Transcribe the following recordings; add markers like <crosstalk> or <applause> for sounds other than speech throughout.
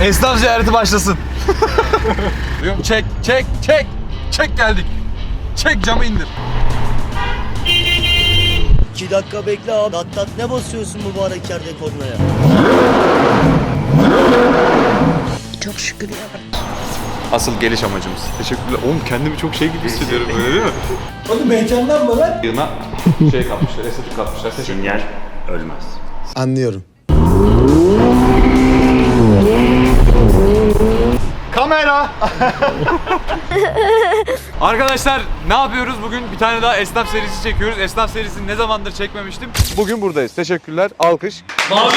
Esnaf ziyareti başlasın. Duyuyorum. Çek, çek, çek. Çek geldik. Çek camı indir. İki dakika bekle abi. Dat dat ne basıyorsun mübarek yerde kornaya? Çok şükür ya. Asıl geliş amacımız. Teşekkürler. Oğlum kendimi çok şey gibi hissediyorum böyle değil mi? Oğlum heyecandan mı lan? Yığına şey kapmışlar, estetik kapmışlar. Sünger ölmez. Anlıyorum. Kamera! <laughs> Arkadaşlar ne yapıyoruz bugün? Bir tane daha esnaf serisi çekiyoruz. Esnaf serisini ne zamandır çekmemiştim. Bugün buradayız. Teşekkürler. Alkış. Mavi.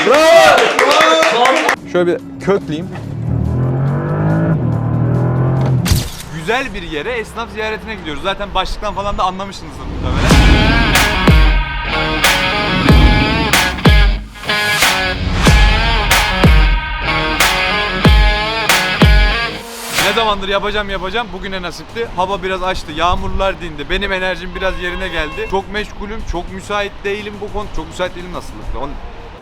Şöyle bir kökleyeyim. Güzel bir yere esnaf ziyaretine gidiyoruz. Zaten başlıktan falan da anlamışsınızdır muhtemelen. Ne zamandır yapacağım yapacağım. Bugüne nasipti. Hava biraz açtı. Yağmurlar dindi. Benim enerjim biraz yerine geldi. Çok meşgulüm. Çok müsait değilim bu konu. Çok müsait değilim nasıl?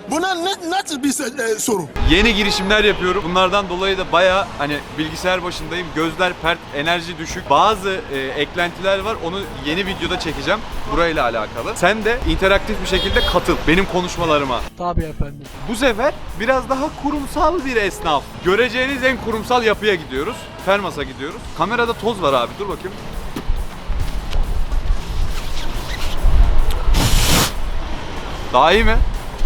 Buna ne, nasıl bir e, soru? Yeni girişimler yapıyorum. Bunlardan dolayı da baya hani bilgisayar başındayım. Gözler pert, enerji düşük. Bazı e, eklentiler var. Onu yeni videoda çekeceğim. Burayla alakalı. Sen de interaktif bir şekilde katıl benim konuşmalarıma. Tabii efendim. Bu sefer biraz daha kurumsal bir esnaf. Göreceğiniz en kurumsal yapıya gidiyoruz. Fermas'a gidiyoruz. Kamerada toz var abi. Dur bakayım. Daha iyi mi?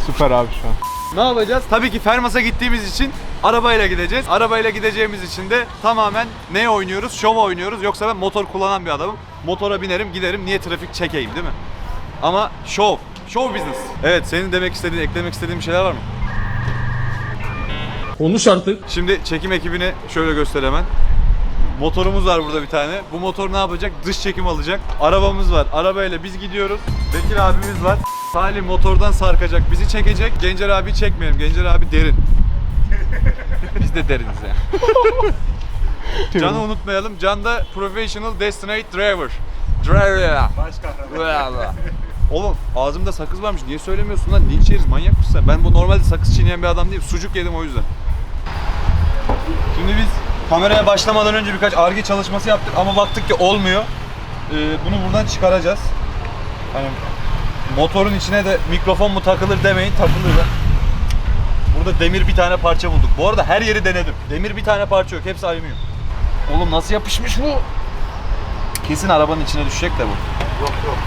Süper abi şu an. Ne yapacağız? Tabii ki Fermas'a gittiğimiz için arabayla gideceğiz. Arabayla gideceğimiz için de tamamen ne oynuyoruz? Şov oynuyoruz. Yoksa ben motor kullanan bir adamım. Motora binerim giderim. Niye trafik çekeyim değil mi? Ama şov. Show business. Evet senin demek istediğin, eklemek istediğin bir şeyler var mı? Konuş artık. Şimdi çekim ekibini şöyle göster hemen. Motorumuz var burada bir tane. Bu motor ne yapacak? Dış çekim alacak. Arabamız var. Arabayla biz gidiyoruz. Bekir abimiz var. Salih motordan sarkacak. Bizi çekecek. Gencer abi çekmeyelim. Gencer abi derin. <laughs> biz de deriniz yani. <laughs> Can'ı unutmayalım. Can da Professional Destinate Driver. Driver. Başka Oğlum ağzımda sakız varmış. Niye söylemiyorsun lan? Linç yeriz. Manyak mısın sen? Ben bu normalde sakız çiğneyen bir adam değilim. Sucuk yedim o yüzden. Şimdi biz kameraya başlamadan önce birkaç arge çalışması yaptık ama baktık ki olmuyor. Ee, bunu buradan çıkaracağız. Hani motorun içine de mikrofon mu takılır demeyin takılır. da. Burada demir bir tane parça bulduk. Bu arada her yeri denedim. Demir bir tane parça yok. Hepsi alüminyum. Oğlum nasıl yapışmış bu? Kesin arabanın içine düşecek de bu. Yok yok.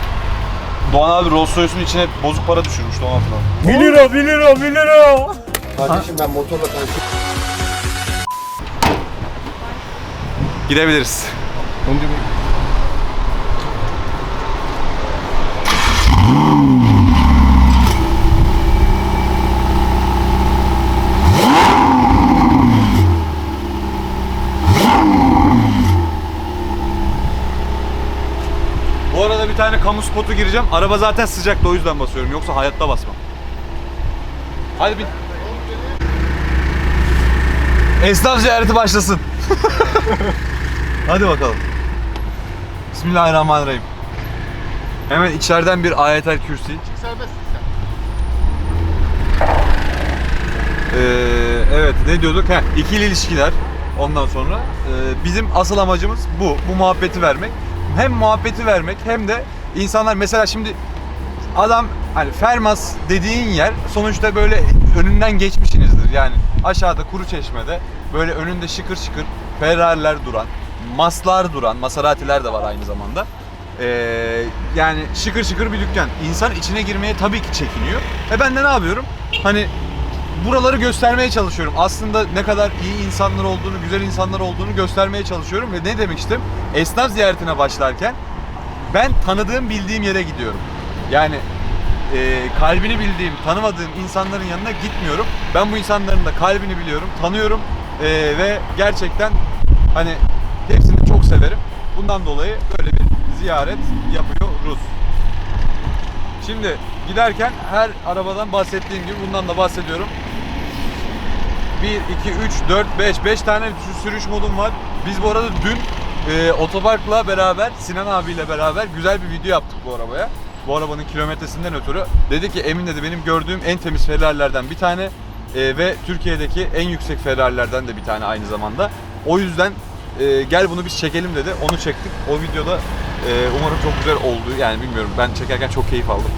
Doğan abi Rolls Royce'un içine bozuk para düşürmüş Doğan falan. 1 lira 1 lira 1 lira. Kardeşim ben motorla tanıştım. Gidebiliriz. Bu arada bir tane kamu spotu gireceğim. Araba zaten sıcakta o yüzden basıyorum. Yoksa hayatta basmam. Hadi bin. Esnaf ziyareti başlasın. <laughs> Hadi bakalım. Bismillahirrahmanirrahim. Hemen içeriden bir ayetel kürsi. Ee, evet ne diyorduk? Heh, ikili ilişkiler ondan sonra. Ee, bizim asıl amacımız bu. Bu muhabbeti vermek. Hem muhabbeti vermek hem de insanlar mesela şimdi adam hani Fermas dediğin yer sonuçta böyle önünden geçmişsinizdir. Yani aşağıda kuru çeşmede böyle önünde şıkır şıkır Ferrari'ler duran, Maslar duran, Maserati'ler de var aynı zamanda. Ee, yani şıkır şıkır bir dükkan. İnsan içine girmeye tabii ki çekiniyor. E ben de ne yapıyorum? Hani buraları göstermeye çalışıyorum. Aslında ne kadar iyi insanlar olduğunu, güzel insanlar olduğunu göstermeye çalışıyorum ve ne demiştim? Esnaf ziyaretine başlarken ben tanıdığım, bildiğim yere gidiyorum. Yani e, kalbini bildiğim, tanımadığım insanların yanına gitmiyorum. Ben bu insanların da kalbini biliyorum, tanıyorum e, ve gerçekten hani hepsini çok severim. Bundan dolayı böyle bir ziyaret yapıyoruz. Şimdi giderken her arabadan bahsettiğim gibi bundan da bahsediyorum. 1, 2, 3, 4, 5, 5 tane sü- sürüş modum var. Biz bu arada dün e, otoparkla beraber, Sinan abiyle beraber güzel bir video yaptık bu arabaya. Bu arabanın kilometresinden ötürü. Dedi ki Emin dedi benim gördüğüm en temiz Ferrari'lerden bir tane. E, ve Türkiye'deki en yüksek Ferrari'lerden de bir tane aynı zamanda. O yüzden e, gel bunu biz çekelim dedi. Onu çektik. O videoda e, umarım çok güzel oldu. Yani bilmiyorum ben çekerken çok keyif aldım.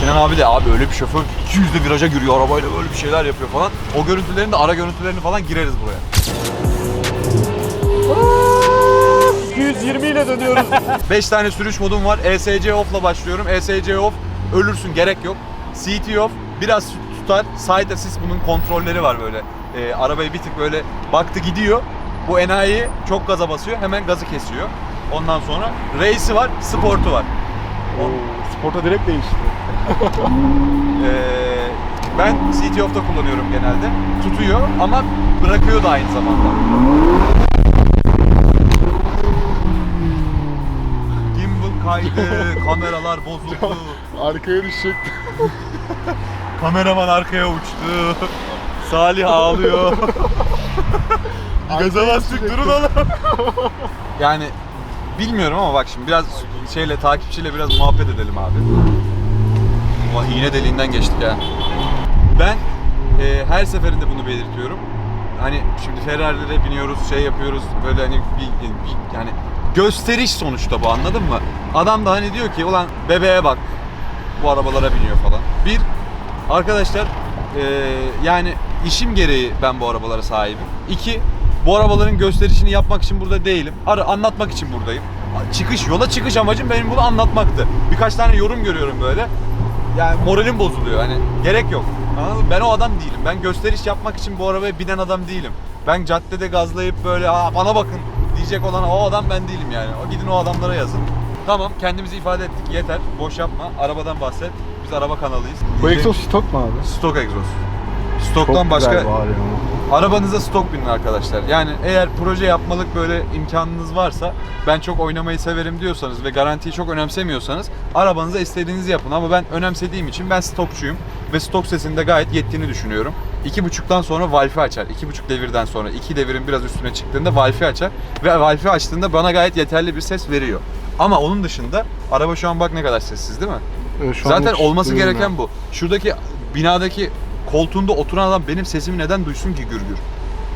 Sinan abi de abi öyle bir şoför 200'de viraja giriyor arabayla böyle bir şeyler yapıyor falan. O görüntülerini de ara görüntülerini falan gireriz buraya. 220 ile dönüyoruz. 5 <laughs> tane sürüş modum var. ESC off'la başlıyorum. ESC off ölürsün gerek yok. CT off biraz tutar. Side assist bunun kontrolleri var böyle. Ee, arabayı bir tık böyle baktı gidiyor. Bu enayi çok gaza basıyor. Hemen gazı kesiyor. Ondan sonra race'i var, sportu var. Oo, sporta direkt değişti. <laughs> Ee, ben CT off'ta kullanıyorum genelde. Tutuyor ama bırakıyor da aynı zamanda. Gimbal kaydı, <laughs> kameralar bozuldu. <laughs> Arkaya düşecek. Kameraman arkaya uçtu. Salih ağlıyor. Gaza bastık durun oğlum. <laughs> yani bilmiyorum ama bak şimdi biraz şeyle takipçiyle biraz muhabbet edelim abi. Ulan iğne deliğinden geçtik ya. Ben e, her seferinde bunu belirtiyorum. Hani şimdi Ferrari'lere biniyoruz, şey yapıyoruz böyle hani bir, bir- yani gösteriş sonuçta bu anladın mı? Adam da hani diyor ki ulan bebeğe bak bu arabalara biniyor falan. Bir, arkadaşlar e, yani işim gereği ben bu arabalara sahibim. İki, bu arabaların gösterişini yapmak için burada değilim. Ara, anlatmak için buradayım. Çıkış, yola çıkış amacım benim bunu anlatmaktı. Birkaç tane yorum görüyorum böyle. Yani moralim bozuluyor hani gerek yok. Anladın mı? Ben o adam değilim. Ben gösteriş yapmak için bu arabaya binen adam değilim. Ben caddede gazlayıp böyle Aa, bana bakın diyecek olan o adam ben değilim yani. O gidin o adamlara yazın. Tamam kendimizi ifade ettik yeter. Boş yapma. Arabadan bahset. Biz araba kanalıyız. Bu egzoz stok mu abi? Stok egzoz. Stoktan başka güzel var ya. Arabanıza stok binin arkadaşlar. Yani eğer proje yapmalık böyle imkanınız varsa ben çok oynamayı severim diyorsanız ve garantiyi çok önemsemiyorsanız arabanıza istediğinizi yapın. Ama ben önemsediğim için ben stokçuyum ve stok sesinde gayet yettiğini düşünüyorum. İki buçuktan sonra valfi açar. İki buçuk devirden sonra iki devirin biraz üstüne çıktığında valfi açar ve valfi açtığında bana gayet yeterli bir ses veriyor. Ama onun dışında araba şu an bak ne kadar sessiz değil mi? Evet, şu an Zaten hiç olması duymuyorum gereken bu. Şuradaki binadaki koltuğunda oturan adam benim sesimi neden duysun ki gürgür?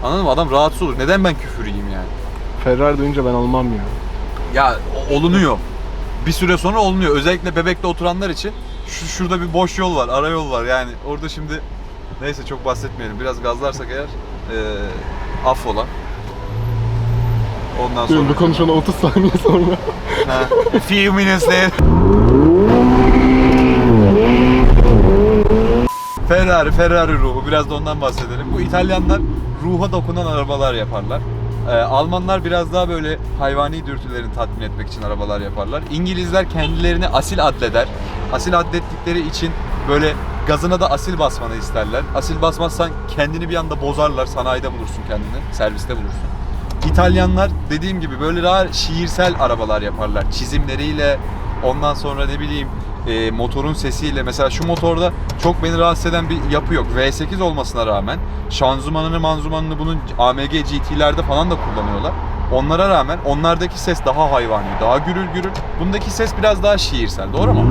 Anladın mı? Adam rahatsız olur. Neden ben küfür yiyeyim yani? Ferrari duyunca ben almam ya. Ya o- olunuyor. Bir süre sonra olunuyor. Özellikle bebekte oturanlar için şu, şurada bir boş yol var, ara yol var. Yani orada şimdi neyse çok bahsetmeyelim. Biraz gazlarsak eğer eee affola. Ondan sonra... Bu konuşana 30 saniye sonra. Ha, few minutes later. <laughs> Ferrari, Ferrari ruhu. Biraz da ondan bahsedelim. Bu İtalyanlar ruha dokunan arabalar yaparlar. Ee, Almanlar biraz daha böyle hayvani dürtülerini tatmin etmek için arabalar yaparlar. İngilizler kendilerini asil addeder. Asil addettikleri için böyle gazına da asil basmanı isterler. Asil basmazsan kendini bir anda bozarlar. Sanayide bulursun kendini, serviste bulursun. İtalyanlar dediğim gibi böyle daha şiirsel arabalar yaparlar. Çizimleriyle ondan sonra ne bileyim e, motorun sesiyle mesela şu motorda çok beni rahatsız eden bir yapı yok. V8 olmasına rağmen şanzımanını manzumanını bunun AMG GT'lerde falan da kullanıyorlar. Onlara rağmen onlardaki ses daha hayvani, daha gürül gürül. Bundaki ses biraz daha şiirsel. Doğru mu?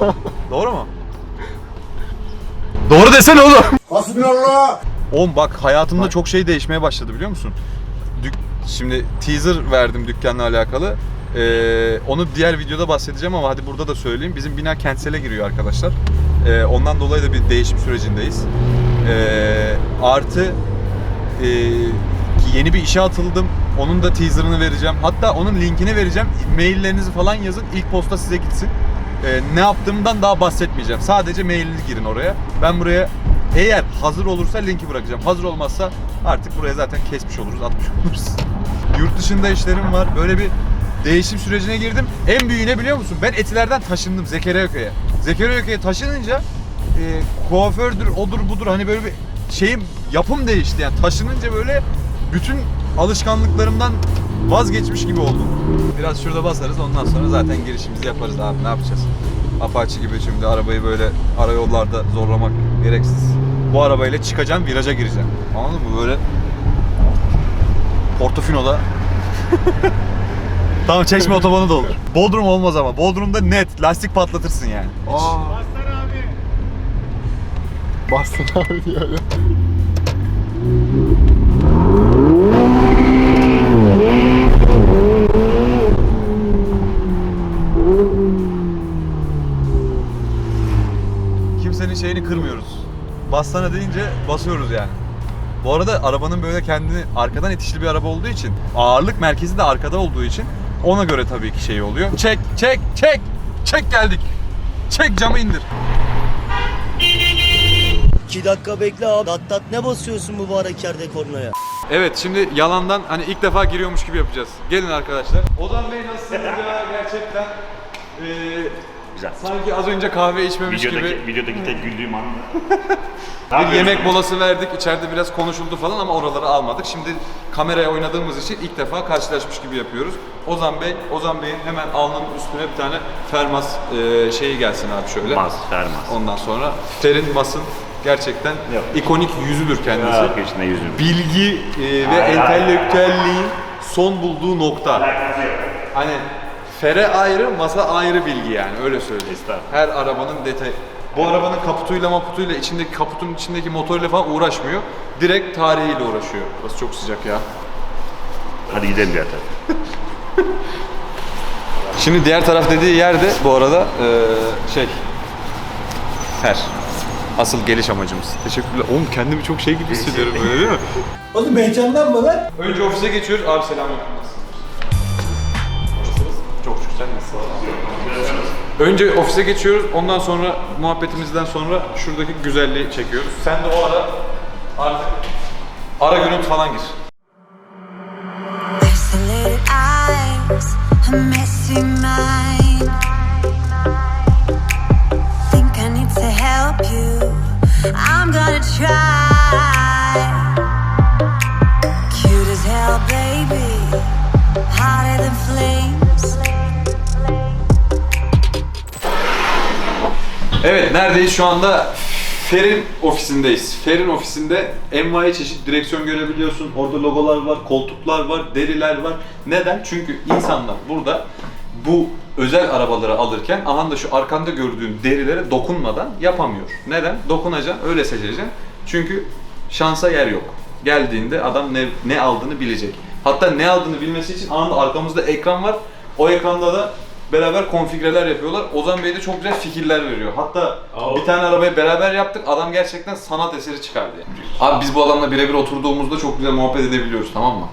<laughs> Doğru mu? Doğru desene oğlum. Hasbinallah. Oğlum bak hayatımda çok şey değişmeye başladı biliyor musun? Şimdi teaser verdim dükkanla alakalı. Ee, onu diğer videoda bahsedeceğim ama hadi burada da söyleyeyim. Bizim bina kentsele giriyor arkadaşlar. Ee, ondan dolayı da bir değişim sürecindeyiz. Ee, artı e, yeni bir işe atıldım. Onun da teaserını vereceğim. Hatta onun linkini vereceğim. Maillerinizi falan yazın. İlk posta size gitsin. Ee, ne yaptığımdan daha bahsetmeyeceğim. Sadece mailini girin oraya. Ben buraya eğer hazır olursa linki bırakacağım. Hazır olmazsa artık buraya zaten kesmiş oluruz, atmış oluruz. <laughs> Yurt dışında işlerim var. Böyle bir değişim sürecine girdim. En büyüğü ne biliyor musun? Ben Etiler'den taşındım Zekeriyaköy'e. Zekeriyaköy'e taşınınca e, kuafördür, odur budur hani böyle bir şeyim yapım değişti yani taşınınca böyle bütün alışkanlıklarımdan vazgeçmiş gibi oldum. Biraz şurada basarız ondan sonra zaten girişimizi yaparız abi ne yapacağız? Apache gibi şimdi arabayı böyle ara yollarda zorlamak gereksiz. Bu arabayla çıkacağım viraja gireceğim. Anladın mı? Böyle Portofino'da <laughs> Tamam Çeşme otobanı da olur. Bodrum olmaz ama. Bodrum'da net lastik patlatırsın yani. Aa. Bastın abi diyor ya. Kimsenin şeyini kırmıyoruz. Bassana deyince basıyoruz yani. Bu arada arabanın böyle kendini arkadan itişli bir araba olduğu için ağırlık merkezi de arkada olduğu için ona göre tabii ki şey oluyor. Çek, çek, çek. Çek geldik. Çek camı indir. 2 dakika bekle abi. Dat dat ne basıyorsun mübarek yerde kornaya? Evet şimdi yalandan hani ilk defa giriyormuş gibi yapacağız. Gelin arkadaşlar. Ozan Bey nasılsınız ya gerçekten? Ee, Güzel. sanki az önce kahve içmemiş Videodaki, gibi. videodaki tek güldüğüm an. <laughs> Bir yemek molası verdik. içeride biraz konuşuldu falan ama oraları almadık. Şimdi kameraya oynadığımız için ilk defa karşılaşmış gibi yapıyoruz. Ozan Bey, Ozan Bey'in hemen alnının üstüne bir tane fermas e, şeyi gelsin abi şöyle. Mas, fermas. Ondan sonra Ferin Mas'ın gerçekten Yok. ikonik yüzüdür kendisi. Yok içinde yüzüm. Bilgi e, ve entelektüelliğin son bulduğu nokta. Hani fere ayrı, masa ayrı bilgi yani öyle söyleyeyim. Estağfurullah. Her arabanın detayı. Bu arabanın kaputuyla maputuyla içindeki kaputun içindeki motoruyla falan uğraşmıyor. Direkt tarihiyle uğraşıyor. Burası çok sıcak ya. Hadi gidelim diğer tarafa. <laughs> Şimdi diğer taraf dediği yerde bu arada eee, şey Her. Asıl geliş amacımız. Teşekkürler. Oğlum kendimi çok şey gibi hissediyorum böyle değil mi? Oğlum heyecanlanma lan. Önce ofise geçiyoruz. Abi selamünaleyküm. Nasılsınız? Önce ofise geçiyoruz. Ondan sonra muhabbetimizden sonra şuradaki güzelliği çekiyoruz. Sen de o ara artık ara görüntü falan gir. Isolated eyes, a messy mind. Neredeyiz şu anda? Fer'in ofisindeyiz. Fer'in ofisinde envai çeşit direksiyon görebiliyorsun. Orada logolar var, koltuklar var, deriler var. Neden? Çünkü insanlar burada bu özel arabaları alırken aman da şu arkanda gördüğün derilere dokunmadan yapamıyor. Neden? Dokunacaksın, öyle seçeceksin. Çünkü şansa yer yok. Geldiğinde adam ne, ne aldığını bilecek. Hatta ne aldığını bilmesi için anında arkamızda ekran var. O ekranda da beraber konfigüreler yapıyorlar. Ozan Bey de çok güzel fikirler veriyor. Hatta bir tane arabayı beraber yaptık. Adam gerçekten sanat eseri çıkardı. Yani. Abi biz bu adamla birebir oturduğumuzda çok güzel muhabbet edebiliyoruz tamam mı?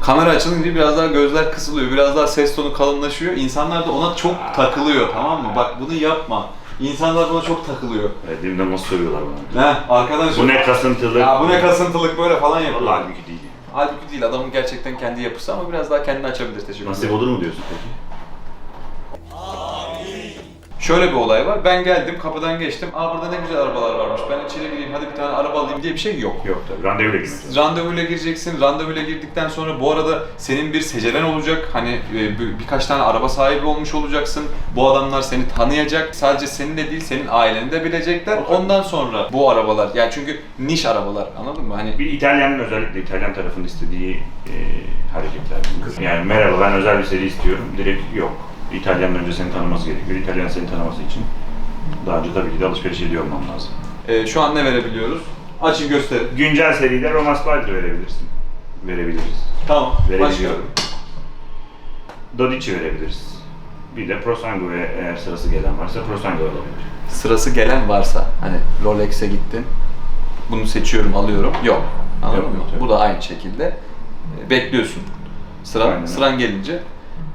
Kamera açılınca biraz daha gözler kısılıyor, biraz daha ses tonu kalınlaşıyor. İnsanlar da ona çok takılıyor tamam mı? Bak bunu yapma. İnsanlar buna çok takılıyor. Dibimden nasıl söylüyorlar bana. Ne? Arkadan Bu ne kasıntılı. Ya bu ne kasıntılık böyle falan yapıyor. Vallahi halbuki değil. Halbuki değil adamın gerçekten kendi yapısı ama biraz daha kendini açabilir teşekkür Nasip ederim. olur mu diyorsun peki? Şöyle bir olay var. Ben geldim, kapıdan geçtim. Aa burada ne güzel arabalar varmış. Ben içeri gireyim, hadi bir tane araba alayım diye bir şey yok. Yok tabii. Randevuyla gitsin. Randevuyla gireceksin. Randevuyla girdikten sonra bu arada senin bir seceren olacak. Hani e, bir- birkaç tane araba sahibi olmuş olacaksın. Bu adamlar seni tanıyacak. Sadece senin de değil, senin aileni de bilecekler. Ondan sonra bu arabalar, yani çünkü niş arabalar anladın mı? Hani Bir İtalyanın özellikle İtalyan tarafının istediği e, hareketler. Yani merhaba ben özel bir seri istiyorum. Direkt yok. İtalyanın önce seni tanıması gerekiyor. İtalyan seni tanıması için daha önce tabii ki de alışveriş ediyor olman lazım. e, şu an ne verebiliyoruz? Açın gösterin. Güncel seride Roma Spider verebilirsin. Verebiliriz. Tamam. Başka? Verebiliyorum. Dodici verebiliriz. Bir de Prosango ve eğer sırası gelen varsa Prosango olabilir. Sırası gelen varsa hani Rolex'e gittin. Bunu seçiyorum, alıyorum. Yok. Anladın Yok, mı? yok, yok. Bu da aynı şekilde e, bekliyorsun. Sıran Aynen. sıran gelince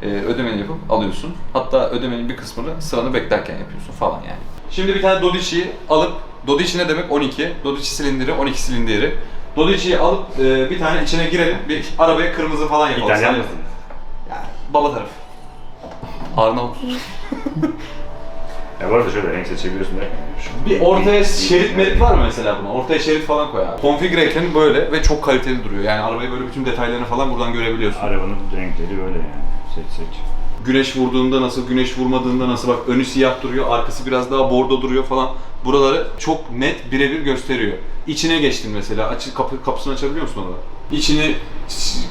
e, ödemeni yapıp alıyorsun. Hatta ödemenin bir kısmını sıranı beklerken yapıyorsun falan yani. Şimdi bir tane Dodici'yi alıp Dodici ne demek? 12. Dodici silindiri, 12 silindiri. Dodici'yi alıp e, bir tane içine girelim. Bir arabaya kırmızı falan yapalım. İtalyan mısınız? Yani baba tarafı. Arnavut. Ya bu arada şöyle renk seçebiliyorsun derken. Bir ortaya şerit merit var mı mesela buna? Ortaya şerit falan koy abi. Konfigüre ekranı böyle ve çok kaliteli duruyor. Yani arabayı böyle bütün detaylarını falan buradan görebiliyorsun. Arabanın renkleri böyle yani. Seç seç. Güneş vurduğunda nasıl, güneş vurmadığında nasıl bak önü siyah duruyor, arkası biraz daha bordo duruyor falan. Buraları çok net birebir gösteriyor. İçine geçtin mesela. Açı, kapı, kapısını açabiliyor musun orada? İçini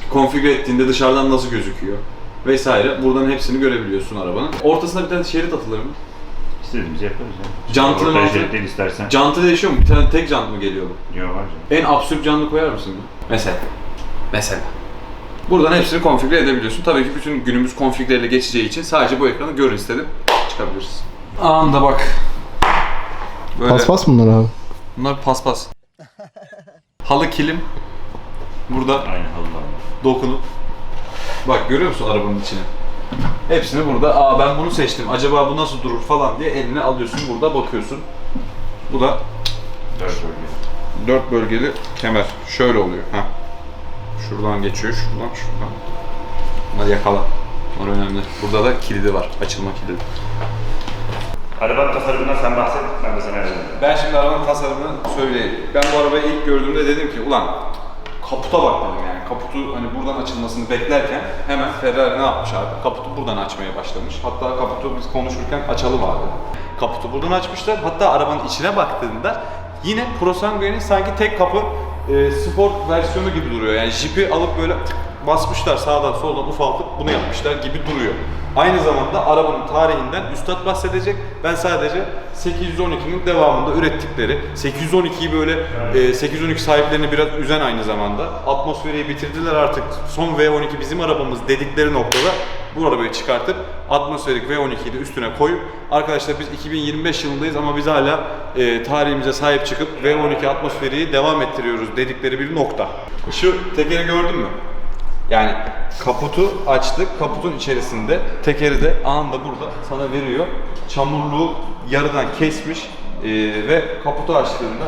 konfigüre ettiğinde dışarıdan nasıl gözüküyor? vesaire. Buradan hepsini görebiliyorsun arabanın. Ortasına bir tane şerit atılır mı? İstediğimizi yaparız ya. Mantını- şerit değil istersen. Jantı değişiyor mu? Bir tane tek jant mı geliyor bu? Yok var canım. En absürt canlı koyar mısın? Mesela. Mesela. Buradan hepsini konfigüre edebiliyorsun. Tabii ki bütün günümüz konfigüreyle geçeceği için sadece bu ekranı görün istedim. Çıkabiliriz. Anında bak. Böyle. Paspas bunlar abi. Bunlar paspas. <laughs> Halı kilim. Burada Aynen halılar. dokunup. Bak görüyor musun arabanın içini? Hepsini burada. Aa ben bunu seçtim. Acaba bu nasıl durur falan diye eline alıyorsun. Burada bakıyorsun. Bu da Dört bölge. dört bölgeli kemer. Şöyle oluyor. Heh. Şuradan geçiyor, şuradan, şuradan. Bunları yakala. Bunlar önemli. Burada da kilidi var. Açılma kilidi. Arabanın tasarımından sen bahset, ben de sana edeyim. Ben şimdi arabanın tasarımını söyleyeyim. Ben bu arabayı ilk gördüğümde dedim ki ulan kaputa bak dedim yani. Kaputu hani buradan açılmasını beklerken hemen Ferrari ne yapmış abi? Kaputu buradan açmaya başlamış. Hatta kaputu biz konuşurken açalı vardı. Kaputu buradan açmışlar. Hatta arabanın içine baktığında yine Prosango'nun sanki tek kapı e, spor versiyonu gibi duruyor. Yani jipi alıp böyle basmışlar sağdan soldan ufaltıp bunu yapmışlar gibi duruyor. Aynı zamanda arabanın tarihinden üstad bahsedecek. Ben sadece 812'nin devamında ürettikleri, 812'yi böyle e, 812 sahiplerini biraz üzen aynı zamanda. Atmosferiyi bitirdiler artık. Son V12 bizim arabamız dedikleri noktada bu arabayı çıkartıp atmosferik V12'yi de üstüne koyup arkadaşlar biz 2025 yılındayız ama biz hala e, tarihimize sahip çıkıp V12 atmosferiyi devam ettiriyoruz dedikleri bir nokta. Şu tekeri gördün mü? Yani kaputu açtık, kaputun içerisinde tekeri de anında burada sana veriyor. Çamurluğu yarıdan kesmiş ee, ve kaputu açtığında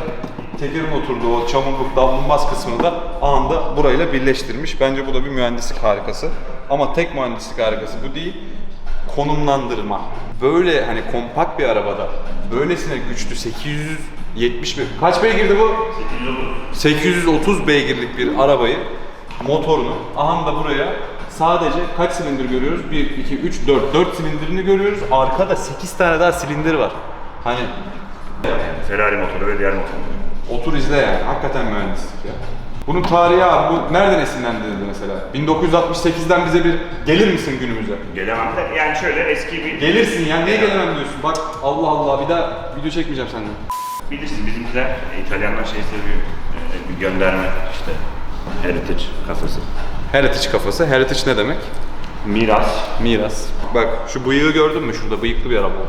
tekerin oturduğu o çamurluk davulunmaz kısmını da anında burayla birleştirmiş. Bence bu da bir mühendislik harikası. Ama tek mühendislik harikası bu değil. Konumlandırma. Böyle hani kompakt bir arabada böylesine güçlü 870 be- kaç beygirdi bu? 830 beygirlik bir arabayı motorunu aha da buraya sadece kaç silindir görüyoruz? 1, 2, 3, 4. 4 silindirini görüyoruz. Arkada 8 tane daha silindir var. Hani Ferrari motoru ve diğer motorları. otur izle yani. Hakikaten mühendislik ya. Bunun tarihi abi bu nereden esinlendi dedi mesela? 1968'den bize bir gelir misin günümüze? Gelemem de yani şöyle eski bir... Gelirsin ya niye gelemem diyorsun? Bak Allah Allah bir daha video çekmeyeceğim senden. Bilirsin bizimkiler, e, İtalyanlar şey seviyor. e, Bir gönderme işte. Heritage kafası. Heritage kafası. Heritage ne demek? Miras. Miras. Bak şu bıyığı gördün mü? Şurada bıyıklı bir araba var.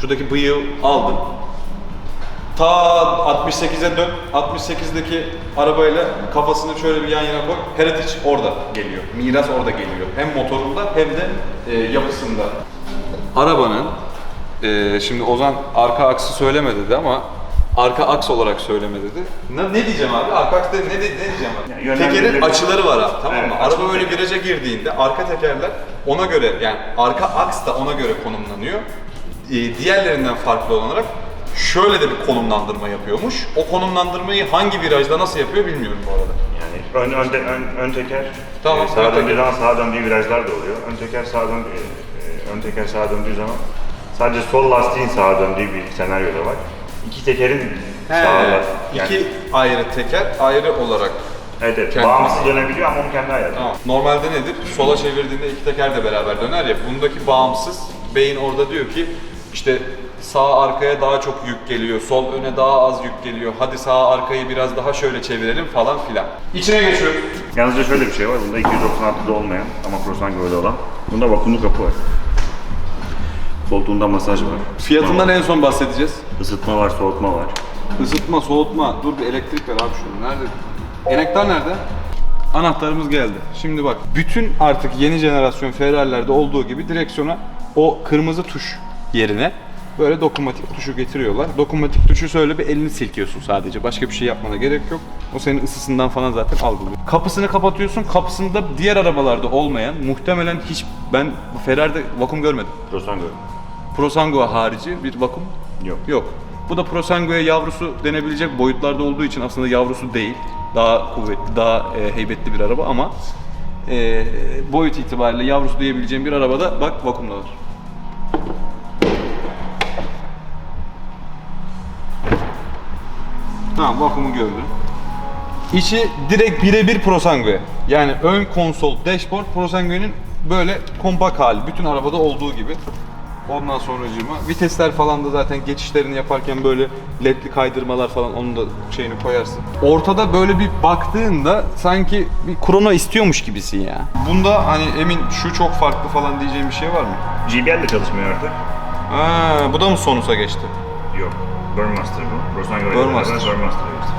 Şuradaki bıyığı aldın. Ta 68'e dön. 68'deki arabayla kafasını şöyle bir yan yana koy. Heritage orada geliyor. Miras orada geliyor. Hem motorunda hem de e, yapısında. Arabanın e, şimdi Ozan arka aksı söyleme dedi ama arka aks olarak söyleme dedi. Ne, ne diyeceğim abi? Arka aks dedi, ne, ne diyeceğim abi? Yani. Tekerin açıları var abi tamam mı? Evet, Araba teker. viraja girdiğinde arka tekerler ona göre yani arka aks da ona göre konumlanıyor. Ee, diğerlerinden farklı olarak şöyle de bir konumlandırma yapıyormuş. O konumlandırmayı hangi virajda nasıl yapıyor bilmiyorum bu arada. Yani ön, ön, ön, ön teker Tamam, e, sağa ön teker. döndüğü zaman sağa döndüğü virajlar da oluyor. Ön teker sağa dön, e, e, ön teker sağa döndüğü zaman sadece sol lastiğin sağa döndüğü bir senaryo da var. İki tekerin sağa yani, iki ayrı teker ayrı olarak evet, evet, kendi- bağımsız dönebiliyor ama onu kendi ayarlıyor. Tamam. Normalde nedir? Sola çevirdiğinde iki teker de beraber döner ya. Bundaki bağımsız. Beyin orada diyor ki işte sağ arkaya daha çok yük geliyor, sol öne daha az yük geliyor. Hadi sağ arkayı biraz daha şöyle çevirelim falan filan. İçine geçiyoruz. Yalnızca şöyle bir şey var. Bunda 296'da olmayan ama Prosango'da olan. Bunda vakumlu kapı var. Koltuğunda masaj var. Fiyatından en son bahsedeceğiz. Isıtma var, soğutma var. Isıtma, soğutma. Dur bir elektrik ver abi şunu. Nerede? Enektar nerede? Anahtarımız geldi. Şimdi bak bütün artık yeni jenerasyon Ferrari'lerde olduğu gibi direksiyona o kırmızı tuş yerine böyle dokunmatik tuşu getiriyorlar. Dokunmatik tuşu şöyle bir elini silkiyorsun sadece. Başka bir şey yapmana gerek yok. O senin ısısından falan zaten algılıyor. Kapısını kapatıyorsun. Kapısında diğer arabalarda olmayan muhtemelen hiç ben Ferrari'de vakum görmedim. Prosango. Prosango harici bir vakum Yok. Yok. Bu da Prosango'ya yavrusu denebilecek boyutlarda olduğu için aslında yavrusu değil. Daha kuvvetli, daha e, heybetli bir araba ama e, boyut itibariyle yavrusu diyebileceğim bir arabada bak vakumda var. Tamam vakumu gördüm. İçi direkt birebir Prosango'ya. Yani ön konsol, dashboard Prosango'nun böyle kompak hali. Bütün arabada olduğu gibi. Ondan sonracığıma vitesler falan da zaten geçişlerini yaparken böyle ledli kaydırmalar falan onun da şeyini koyarsın. Ortada böyle bir baktığında sanki bir krono istiyormuş gibisin ya. Bunda hani emin şu çok farklı falan diyeceğim bir şey var mı? GBL de çalışmıyor artık. Ha, bu da mı sonusa geçti? Yok. Burnmaster bu. Beraber Burnmaster'a geçti.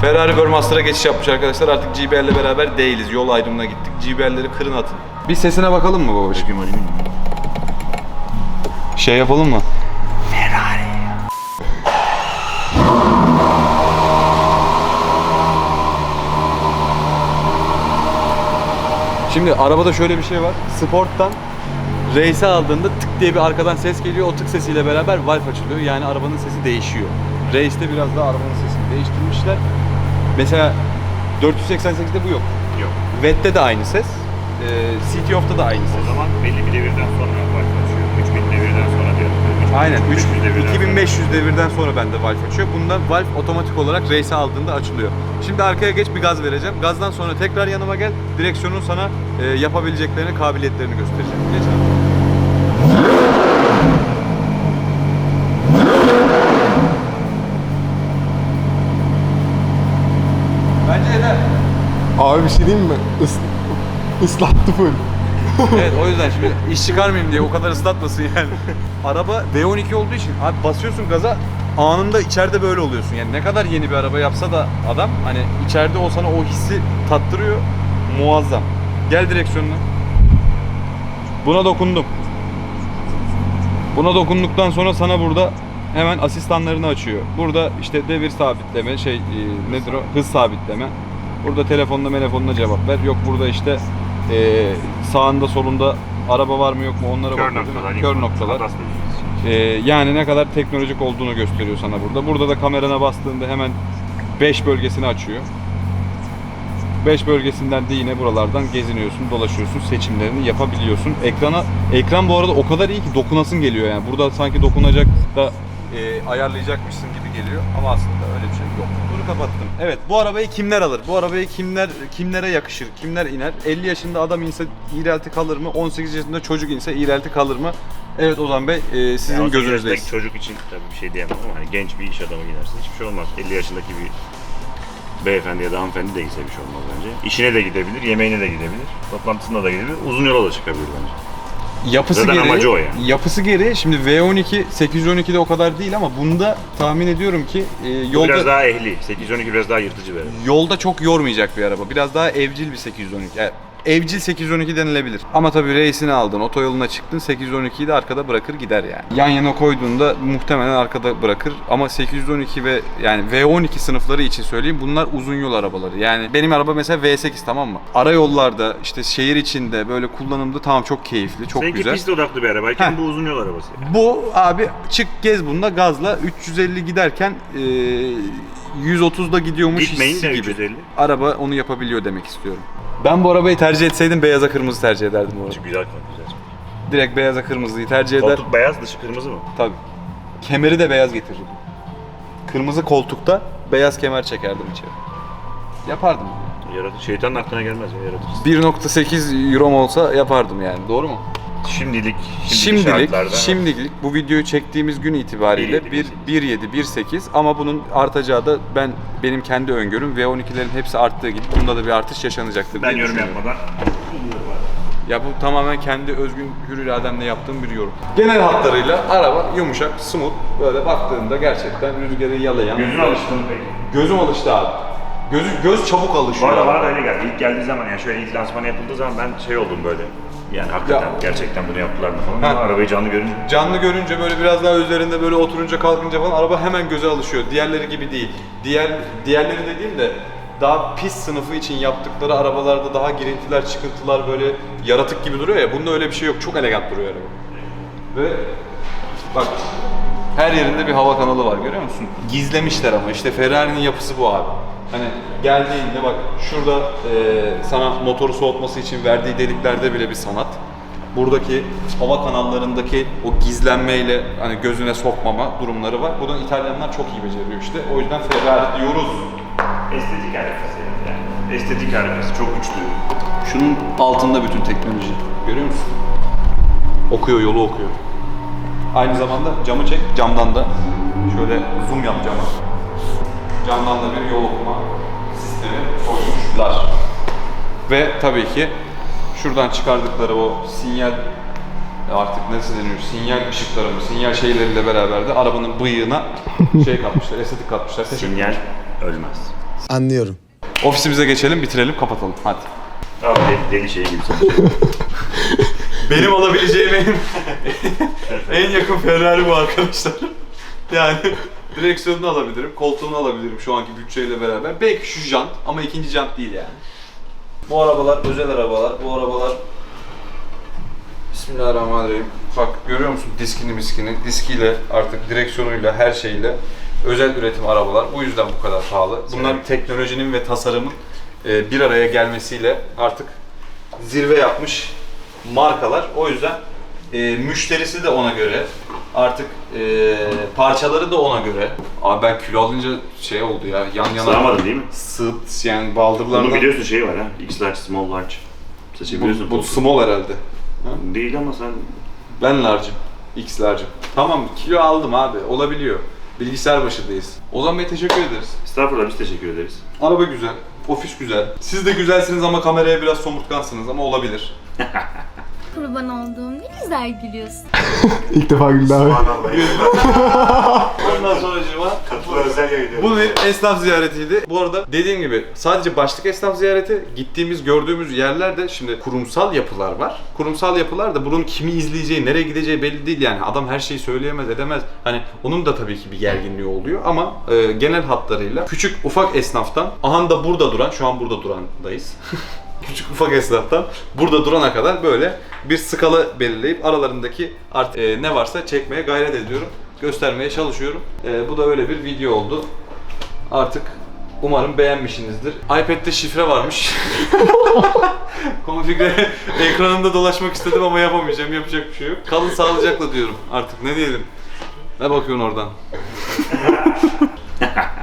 Ferrari Burmaster'a geçiş yapmış arkadaşlar. Artık GBL ile beraber değiliz. Yol ayrımına gittik. GBL'leri kırın atın. Bir sesine bakalım mı babacığım? Alüminyum. Şey yapalım mı? Ferrari. Şimdi arabada şöyle bir şey var. Sport'tan Race'e aldığında tık diye bir arkadan ses geliyor. O tık sesiyle beraber valve açılıyor. Yani arabanın sesi değişiyor. Race'te biraz daha arabanın sesini değiştirmişler. Mesela 488'de bu yok. Yok. Vet'te de aynı ses. Ee, City of'ta da aynı ses. O zaman belli bir devirden sonra Wi-Fi açıyor. 3000 devirden sonra diyor. Aynen. 3, 3500 devirden 2500 devirden sonra bende valve açıyor. Bunda valve otomatik olarak race'e aldığında açılıyor. Şimdi arkaya geç bir gaz vereceğim. Gazdan sonra tekrar yanıma gel. Direksiyonun sana e, yapabileceklerini, kabiliyetlerini göstereceğim. Geç abi. Bence yeter. Abi bir şey diyeyim mi? Is ıslattı full. <laughs> evet o yüzden şimdi iş çıkarmayayım diye o kadar ıslatmasın yani. <laughs> Araba V12 olduğu için abi basıyorsun gaza anında içeride böyle oluyorsun. Yani ne kadar yeni bir araba yapsa da adam hani içeride o sana o hissi tattırıyor. Muazzam. Gel direksiyonuna. Buna dokundum. Buna dokunduktan sonra sana burada hemen asistanlarını açıyor. Burada işte devir sabitleme, şey e, nedir o? Hız sabitleme. Burada telefonla telefonla cevap ver. Yok burada işte e, sağında solunda araba var mı yok mu onlara bakıyor değil mi? noktalar. Kör noktalar. E, yani ne kadar teknolojik olduğunu gösteriyor sana burada. Burada da kamerana bastığında hemen 5 bölgesini açıyor. 5 bölgesinden de yine buralardan geziniyorsun, dolaşıyorsun, seçimlerini yapabiliyorsun. Ekrana ekran bu arada o kadar iyi ki dokunasın geliyor yani. Burada sanki dokunacak da e, ayarlayacakmışsın gibi geliyor ama aslında öyle bir şey yok. Kapattım. Evet, bu arabayı kimler alır? Bu arabayı kimler kimlere yakışır? Kimler iner? 50 yaşında adam inse iğrelti kalır mı? 18 yaşında çocuk inse iğrelti kalır mı? Evet Ozan Bey, e, sizin Yani gözünüzdeyiz. yaşındaki çocuk için tabii bir şey diyemem ama hani genç bir iş adamı gidersin hiçbir şey olmaz. 50 yaşındaki bir beyefendi ya da hanımefendi değilse bir şey olmaz bence. İşine de gidebilir, yemeğine de gidebilir, toplantısına da gidebilir, uzun yola da çıkabilir bence. Yapısı Zaten gereği, amacı o yani. yapısı gereği şimdi V12 812'de o kadar değil ama bunda tahmin ediyorum ki e, Bu yolda Biraz daha ehli, 812 biraz daha yırtıcı bir araba. yolda çok yormayacak bir araba. Biraz daha evcil bir 812. Yani evcil 812 denilebilir. Ama tabii reisini aldın, otoyoluna çıktın 812'yi de arkada bırakır gider yani. Yan yana koyduğunda muhtemelen arkada bırakır ama 812 ve yani V12 sınıfları için söyleyeyim bunlar uzun yol arabaları. Yani benim araba mesela V8 tamam mı? Ara yollarda işte şehir içinde böyle kullanımda tamam çok keyifli, çok Seninki güzel. pist odaklı bir arabayken Heh. bu uzun yol arabası. Bu abi çık gez bunda gazla 350 giderken e, 130'da gidiyormuş Gitmeyin hissi de gibi. 350. Araba onu yapabiliyor demek istiyorum. Ben bu arabayı tercih etseydim beyaza kırmızı tercih ederdim bu arada. Çünkü güzel konu, güzel. Direkt beyaza kırmızıyı tercih eder. Koltuk beyaz, dışı kırmızı mı? Tabii. Kemeri de beyaz getiririm. Kırmızı koltukta beyaz kemer çekerdim içeri. Yapardım. Yaratıcı. Şeytanın aklına gelmez ya yaratıcı. 1.8 euro olsa yapardım yani. Doğru mu? Şimdilik, şimdilik, Şimdilik, şartlarda- şimdilik bu videoyu çektiğimiz gün itibariyle 1.7, 1 1.7 1.8 ama bunun artacağı da ben benim kendi öngörüm V12'lerin hepsi arttığı gibi bunda da bir artış yaşanacaktır Ben diye yorum düşünüyorum. yapmadan Ya bu tamamen kendi özgün hür irademle yaptığım bir yorum. Genel hatlarıyla araba yumuşak, smooth böyle baktığında gerçekten rüzgarı yalayan. Gözün alıştı mı peki? Gözüm alıştı abi. Gözü, göz çabuk Bu alışıyor. arada bana da öyle geldi. İlk geldiği zaman yani şöyle ilk lansmanı yapıldığı zaman ben şey oldum böyle. Yani hakikaten Ya. gerçekten bunu yaptılar mı falan. Ha. Ama Arabayı canlı görünce Canlı görünce böyle biraz daha üzerinde böyle oturunca kalkınca falan araba hemen göze alışıyor. Diğerleri gibi değil. Diğer diğerleri dediğim de daha pis sınıfı için yaptıkları arabalarda daha girintiler, çıkıntılar böyle yaratık gibi duruyor ya. Bunda öyle bir şey yok. Çok elegant duruyor araba. Ve bak her yerinde bir hava kanalı var görüyor musun? Gizlemişler ama işte Ferrari'nin yapısı bu abi. Hani geldiğinde bak şurada eee, sana motoru soğutması için verdiği deliklerde bile bir sanat. Buradaki hava kanallarındaki o gizlenmeyle hani gözüne sokmama durumları var. Bunu İtalyanlar çok iyi beceriyor işte. O yüzden Ferrari diyoruz. estetik harikası yani. Estetik harikası çok güçlü. Şunun altında bütün teknoloji. Görüyor musun? Okuyor, yolu okuyor. Aynı zamanda camı çek, camdan da şöyle zoom yap cama. Camdan da bir yol okuma sistemi koymuşlar. Ve tabii ki şuradan çıkardıkları o sinyal artık nasıl deniyor? Sinyal ışıkları mı? Sinyal şeyleriyle beraber de arabanın bıyığına şey katmışlar, estetik katmışlar. Sinyal ölmez. Anlıyorum. Ofisimize geçelim, bitirelim, kapatalım. Hadi. Tamam deli, deli şey gibi. <laughs> Benim alabileceğim en, <laughs> en yakın Ferrari bu arkadaşlar. Yani direksiyonunu alabilirim, koltuğunu alabilirim şu anki bütçeyle beraber. Belki şu jant ama ikinci jant değil yani. Bu arabalar özel arabalar. Bu arabalar Bismillahirrahmanirrahim. Bak görüyor musun diskini miskini, diskiyle artık direksiyonuyla her şeyle özel üretim arabalar. Bu yüzden bu kadar pahalı. Bunlar teknolojinin ve tasarımın e, bir araya gelmesiyle artık zirve yapmış markalar. O yüzden e, müşterisi de ona göre, artık e, parçaları da ona göre. Abi ben kilo alınca şey oldu ya, yan yana Sığamadın değil mi? sıt yani baldırlardan. Bunun biliyorsun şeyi var ha. X large, small large. Seçebiliyorsun. bu, bu small herhalde. Değil ama sen Ben large'ım. X large'ım. Tamam kilo aldım abi. Olabiliyor. Bilgisayar başındayız. Ozan Bey teşekkür ederiz. estağfurullah biz teşekkür ederiz. Araba güzel. Ofis güzel. Siz de güzelsiniz ama kameraya biraz somurtkansınız ama olabilir. <laughs> Kurban olduğum ne güzel gülüyorsun. <laughs> İlk defa güldü abi. <laughs> Ondan sonra cima Katılar özel yayınlıyor. Bu bir esnaf ziyaretiydi. Bu arada dediğim gibi sadece başlık esnaf ziyareti gittiğimiz gördüğümüz yerlerde şimdi kurumsal yapılar var. Kurumsal yapılar da bunun kimi izleyeceği, nereye gideceği belli değil yani. Adam her şeyi söyleyemez, edemez. Hani onun da tabii ki bir gerginliği oluyor ama e, genel hatlarıyla küçük ufak esnaftan aha da burada duran, şu an burada durandayız. <laughs> küçük ufak esnaftan burada durana kadar böyle bir skala belirleyip aralarındaki artık e, ne varsa çekmeye gayret ediyorum. Göstermeye çalışıyorum. E, bu da öyle bir video oldu. Artık umarım beğenmişsinizdir. iPad'de şifre varmış. <laughs> Konfigüre ekranında dolaşmak istedim ama yapamayacağım. Yapacak bir şey yok. Kalın sağlıcakla diyorum artık ne diyelim. Ne bakıyorsun oradan? <laughs>